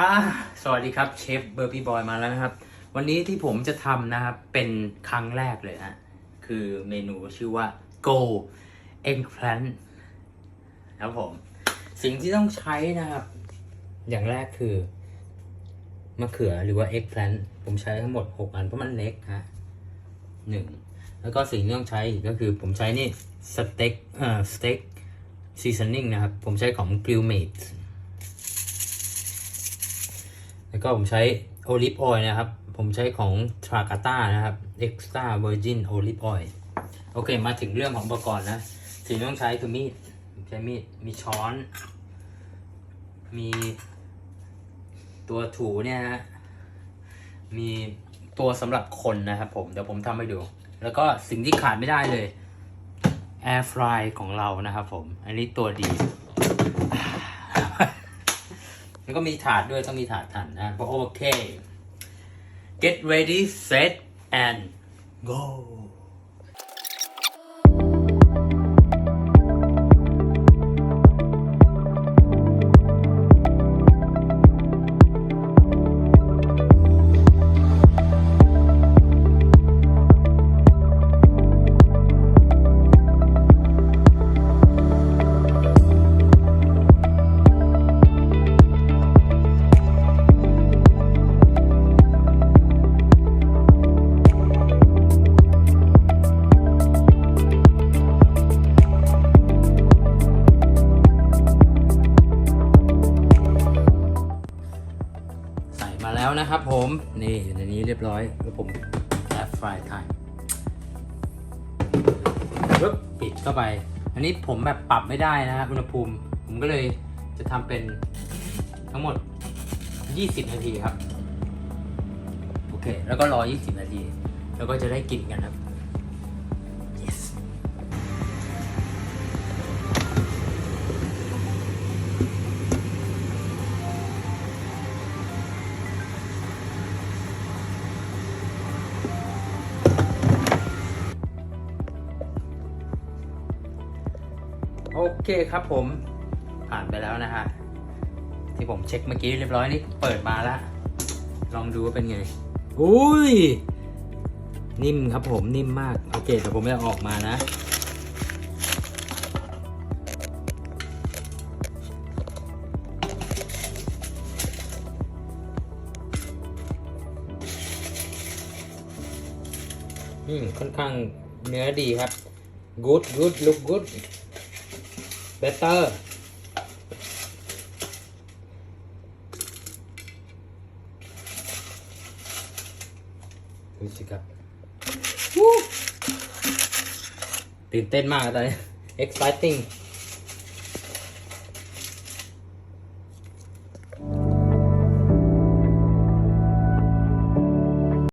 อ่าสวัสดีครับเชฟเบอร์บี้บอยมาแล้วนะครับ วันนี้ที่ผมจะทำนะครับ เป็นครั้งแรกเลยฮะคือเมนูชื่อว่า go eggplant ครับผม สิ่งที่ต้องใช้นะครับ อย่างแรกคือ มะเขือหรือว่า eggplant ผมใช้ทั้งหมด 6 อันเพราะมันเล็กฮะหนึ่งแล้วก็สิ่งที่ต้องใช้อีกก็คือผมใช้นี่สเต็กเอ่อสเต็กซีซันนิ่งนะครับ ผมใช้ของ grill mate แล้วก็ผมใช้โอลิฟออยล์นะครับ ผมใช้ของ t r a g a t a นะครับ extra virgin olive oil โอเค มาถึงเรื่องของอุปกรณ์นะ สิ่งที่ต้องใช้คือมีดใช้มีด มีช้อน มีตัวถูเนี่ยนะมีตัวสำหรับคนนะครับผม เดี๋ยวผมทำให้ดู แล้วก็สิ่งที่ขาดไม่ได้เลย air fry ของเรานะครับผม อันนี้ตัวดี แล้วก็มีถาดด้วยต้องมีถาดทันนะโอเค get ready set and go แล้วนะครับผมนี่อยู่ในนี้เรียบร้อยแล้วผมแอปฟรายไทม์ปึ๊บปิดเข้าไป อันนี้ผมแบบปรับไม่ได้นะฮะอุณหภูมิ ผมก็เลยจะทำเป็นทั้งหมด 20 นาทีครับ โอเค แล้วก็รอ 20 นาที แล้วก็จะได้กินกันครับ โอเคครับผม ผ่านไปแล้วนะฮะ ที่ผมเช็คเมื่อกี้เรียบร้อยนี่เปิดมาแล้ว ลองดูว่าเป็นไง อุ้ย นิ่มครับผมนิ่มมาก โอเคแต่ผมไม่เอาออกมานะ อืม ค่อนข้างเนื้อดีครับ good good look good เบเตอร์ดูสิครับวู้ตื่นเต้นมากตอนนี้ exciting